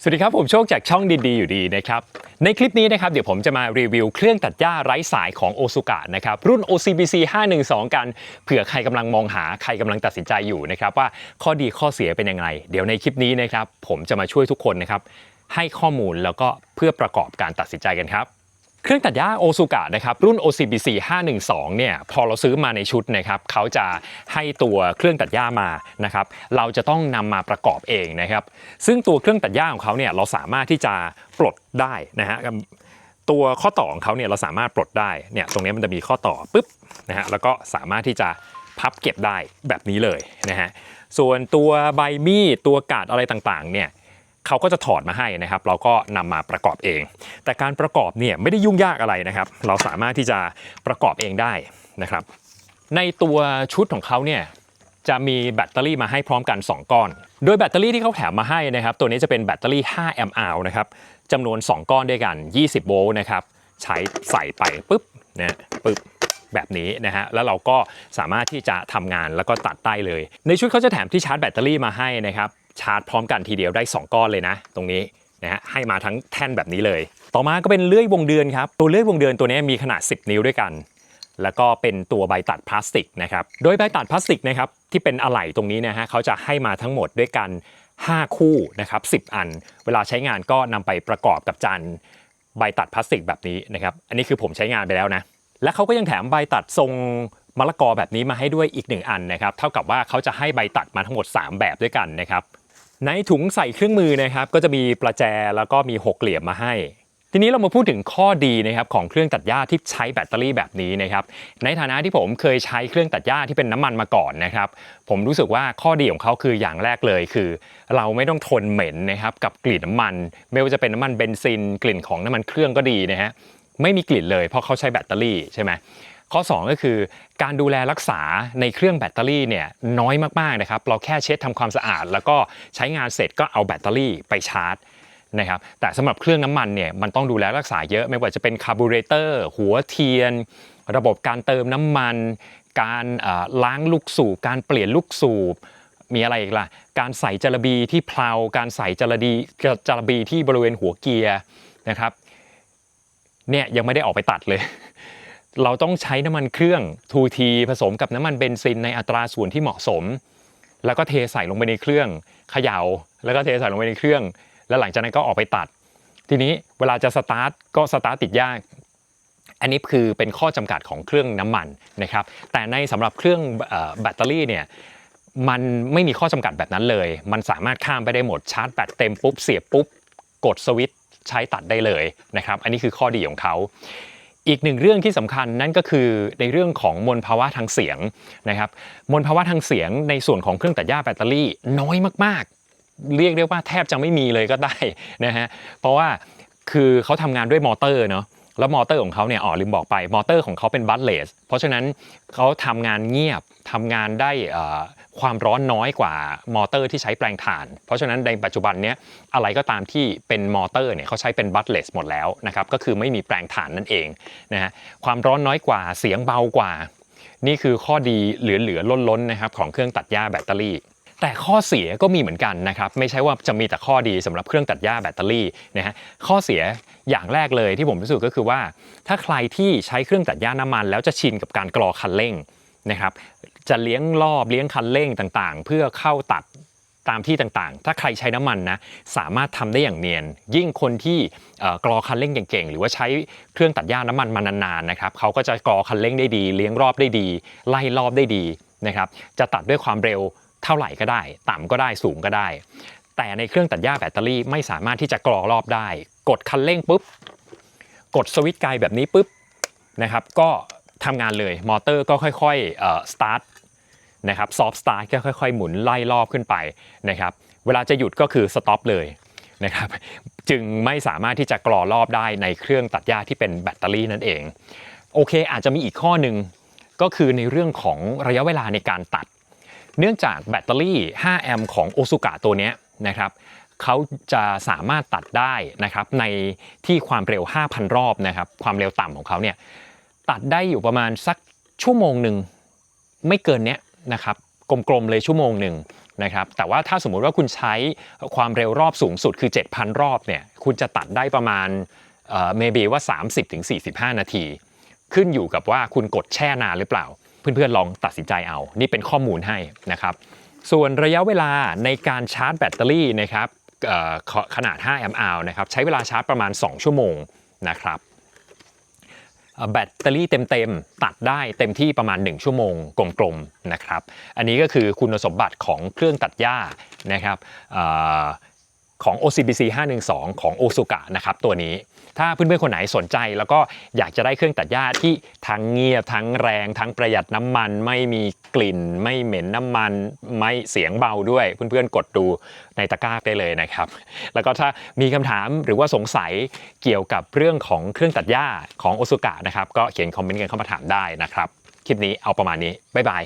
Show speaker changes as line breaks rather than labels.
สวัสดีครับ ผมโชคจากช่องดีๆอยู่ดีนะครับ ในคลิปนี้นะครับเดี๋ยวผมจะมารีวิวเครื่องตัดหญ้าไร้สายของโอซูกะนะครับรุ่น OCBC 512 กันเผื่อใครกำลังมองหาใครกำลังตัดสินใจอยู่นะครับว่าข้อดีข้อเสียเป็นยังไง เดี๋ยวในคลิปนี้นะครับผมจะมาช่วยทุกคนนะครับให้ข้อมูลแล้วก็เพื่อประกอบการตัดสินใจกันครับ เครื่องตัดหญ้าโอซูกะนะครับรุ่น OCBC 512เนี่ยพอเราซื้อมาในชุดนะครับเขาจะให้ตัวเครื่องตัดหญ้ามานะครับเราจะต้องนำมาประกอบเองนะครับ ซึ่งตัวเครื่องตัดหญ้าของเขาเนี่ยเราสามารถที่จะปลดได้นะฮะตัวข้อต่อของเขาเนี่ยเราสามารถปลดได้เนี่ยตรงนี้มันจะมีข้อต่อปุ๊บนะฮะแล้วก็สามารถที่จะพับเก็บได้แบบนี้เลยนะฮะส่วนตัวใบมีดตัวกาดอะไรต่างๆเนี่ย เขาก็จะถอดมาให้นะครับ เราก็นำมาประกอบเอง แต่การประกอบเนี่ยไม่ได้ยุ่งยากอะไรนะครับ เราสามารถที่จะประกอบเองได้นะครับ ในตัวชุดของเขาเนี่ยจะมีแบตเตอรี่มาให้พร้อมกัน 2 ก้อน โดยแบตเตอรี่ที่เขาแถมมาให้นะครับ ตัวนี้จะเป็นแบตเตอรี่ 5 แอมป์อนะครับจำนวน 2 ก้อนด้วยกัน 20 โวลต์นะครับ ใช้ใส่ไปปุ๊บนะปุ๊บแบบนี้นะฮะ แล้วเราก็สามารถที่จะทำงานแล้วก็ตัดได้เลย ในชุดเขาจะแถมที่ชาร์จแบตเตอรี่มาให้นะครับ ชาร์จพร้อมกันทีเดียวได้ 2 ก้อนเลยนะ ตรงนี้นะฮะให้มาทั้งแท่นแบบนี้เลย ต่อมาก็เป็นเลื่อยวงเดือนครับตัวเลื่อยวงเดือนตัวนี้มีขนาด 10 นิ้วด้วยกัน แล้วก็เป็นตัวใบตัดพลาสติกนะครับโดยใบตัดพลาสติกนะครับที่เป็นอะไหล่ตรงนี้นะฮะเขาจะให้มาทั้งหมดด้วยกัน 5 คู่นะครับ10 อัน เวลาใช้งานก็นำไปประกอบกับจานใบตัดพลาสติกแบบนี้นะครับอันนี้คือผมใช้งานไปแล้วนะและเขาก็ยังแถมใบตัดทรงมะละกอแบบนี้มาให้ด้วยอีกหนึ่งอันนะครับ เท่ากับว่าเขาจะให้ใบตัดมาทั้งหมด 3 แบบด้วยกันนะครับ ในถุงใส่เครื่องมือนะครับก็จะมีประแจแล้วก็มีหกเหลี่ยมมาให้ ทีนี้เรามาพูดถึงข้อดีนะครับของเครื่องตัดหญ้าที่ใช้แบตเตอรี่แบบนี้นะครับในฐานะที่ผมเคยใช้เครื่องตัดหญ้าที่เป็นน้ำมันมาก่อนนะครับผมรู้สึกว่าข้อดีของเขาคืออย่างแรกเลยคือ เราไม่ต้องทนเหม็นนะครับกับกลิ่นน้ำมัน ไม่ว่าจะเป็นน้ำมันเบนซิน กลิ่นของน้ำมันเครื่องก็ดีนะฮะไม่มีกลิ่นเลยเพราะเขาใช้แบตเตอรี่ใช่ไหม ข้อ 2 ก็คือการดูแลรักษาในเครื่องแบตเตอรี่เนี่ยน้อยมากๆนะครับเราแค่เช็ดทำความสะอาด แล้วก็ใช้งานเสร็จก็เอาแบตเตอรี่ไปชาร์จนะครับแต่สำหรับเครื่องน้ำมันเนี่ยมันต้องดูแลรักษาเยอะไม่ว่าจะเป็นคาร์บูเรเตอร์หัวเทียน ระบบการเติมน้ำมัน การล้างลูกสูบการเปลี่ยนลูกสูบมีอะไรอีกล่ะ การใส่จระบีที่เพลา การใส่จระดีจระบีที่บริเวณหัวเกียร์นะครับ เนี่ยยังไม่ได้ออกไปตัดเลย เราต้องใช้น้ำมันเครื่องทูทีผสมกับน้ำมันเบนซินในอัตราส่วนที่เหมาะสม แล้วก็เทใส่ลงไปในเครื่องเขยา่า แล้วก็เทใส่ลงไปในเครื่อง แล้วหลังจากนั้นก็ออกไปตัด ทีนี้เวลาจะสตาร์ทก็สตาร์ทติดยาก อันนี้คือเป็นข้อจำกัดของเครื่องน้ำมันนะครับ แต่ในสำหรับเครื่องแบตเตอรี่เนี่ยมันไม่มีข้อจำกัดแบบนั้นเลย มันสามารถข้ามไปได้หมดชาร์จแบตเต็มปุ๊บเสียบปุ๊บกดสวิตช์ใช้ตัดได้เลยนะครับ อันนี้คือข้อดีของเขา อีกหนึ่งเรื่องที่สำคัญนั่นก็คือในเรื่องของมลภาวะทางเสียงนะครับมลภาวะทางเสียงในส่วนของเครื่องตัดหญ้าแบตเตอรี่น้อยมากๆ เรียกได้ว่าแทบจะไม่มีเลยก็ได้นะฮะเพราะว่าคือเขาทำงานด้วยมอเตอร์เนาะ แล้วมอเตอร์ของเขาเนี่ยอ๋อลืมบอกไปมอเตอร์ของเขาเป็นบัตเลสเพราะฉะนั้นเขาทำงานเงียบทำงานได้อ่อความร้อนน้อยกว่ามอเตอร์ที่ใช้แปลงถ่าน เพราะฉะนั้นในปัจจุบันเนี้ยอะไรก็ตามที่เป็นมอเตอร์เนี่ยเขาใช้เป็นบัตเลสหมดแล้วนะครับก็คือไม่มีแปลงถ่านนั่นเองนะฮะความร้อนน้อยกว่าเสียงเบากว่า นี่คือข้อดีเหลือๆล้นๆนะครับของเครื่องตัดหญ้าแบตเตอรี่ แต่ข้อเสียก็มีเหมือนกันนะครับไม่ใช่ว่าจะมีแต่ข้อดีสำหรับเครื่องตัดหญ้าแบตเตอรี่นะฮะข้อเสียอย่างแรกเลยที่ผมรู้สึกก็คือว่า ถ้าใครที่ใช้เครื่องตัดหญ้าน้ำมัน แล้วจะชินกับการกรอคันเร่งนะครับจะเลี้ยงรอบเลี้ยงคันเร่งต่างๆ เพื่อเข้าตัดตามที่ต่างๆ ถ้าใครใช้น้ำมันนะสามารถทำได้อย่างเนียน ยิ่งคนที่กรอคันเร่งเก่งๆ หรือว่าใช้เครื่องตัดหญ้าน้ำมันมานานๆนะครับเขาก็จะกรอคันเร่งได้ดี เลี้ยงรอบได้ดี ไล่รอบได้ดีนะครับจะตัดด้วยความเร็ว เท่าไหร่ก็ได้ ต่ำก็ได้สูงก็ได้ แต่ในเครื่องตัดหญ้าแบตเตอรี่ไม่สามารถที่จะกรอรอบได้ กดคันเร่งปุ๊บ กดสวิตช์ไกลแบบนี้ปุ๊บนะครับก็ทำงานเลยมอเตอร์ก็ค่อยค่อสตาร์ทนะครับซอฟต์สตาร์ทก็ค่อย ๆ หมุนไล่รอบขึ้นไปนะครับเวลาจะหยุดก็คือสต็อปเลยนะครับจึงไม่สามารถที่จะกรอรอบได้ในเครื่องตัดหญ้าที่เป็นแบตเตอรี่นั่นเอง โอเคอาจจะมีอีกข้อหนึ่งก็คือในเรื่องของระยะเวลาในการตัด เนื่องจากแบตเตอรี่ 5 แอมป์ของโอซูกะตัวนี้นะครับเขาจะสามารถตัดได้นะครับในที่ความเร็ว 5,000 รอบนะครับความเร็วต่ำของเขาเนี่ยตัดได้อยู่ประมาณสักชั่วโมงหนึ่งไม่เกินเนี้ยนะครับกลมๆเลยชั่วโมงหนึ่งนะครับแต่ว่าถ้าสมมุติว่าคุณใช้ความเร็วรอบสูงสุดคือ 7,000 รอบเนี่ยคุณจะตัดได้ประมาณเอ่อ maybe ว่า 30-45 นาที ขึ้นอยู่กับว่าคุณกดแช่นานหรือเปล่า เพื่อนๆลองตัดสินใจเอา นี่เป็นข้อมูลให้นะครับ ส่วนระยะเวลาในการชาร์จแบตเตอรี่นะครับขนาด 5 แอมป์อนะครับใช้เวลาชาร์จประมาณ 2 ชั่วโมงนะครับแบตเตอรี่เต็มๆ ตัดได้เต็มที่ประมาณ 1 ชั่วโมงกลมๆนะครับ อันนี้ก็คือคุณสมบัติของเครื่องตัดหญ้านะครับ ของ OCBC 512 ของ o s u k a นะครับตัวนี้ ถ้าเพื่อนๆคนไหนสนใจแล้วก็อยากจะได้เครื่องตัดหญ้าที่ทั้งเงียบทั้งแรง ทั้งประหยัดน้ำมัน ไม่มีกลิ่น ไม่เหม็นน้ำมัน ไม่เสียงเบาด้วย เพื่อนๆกดดูในตะกร้าได้เลยนะครับ แล้วก็ถ้ามีคำถามหรือว่าสงสัยเกี่ยวกับเรื่องของเครื่องตัดหญ้าของโอซุกะนะครับก็เขียนคอมเมนต์กันเข้ามาถามได้นะครับคลิปนี้เอาประมาณนี้บ๊ายบาย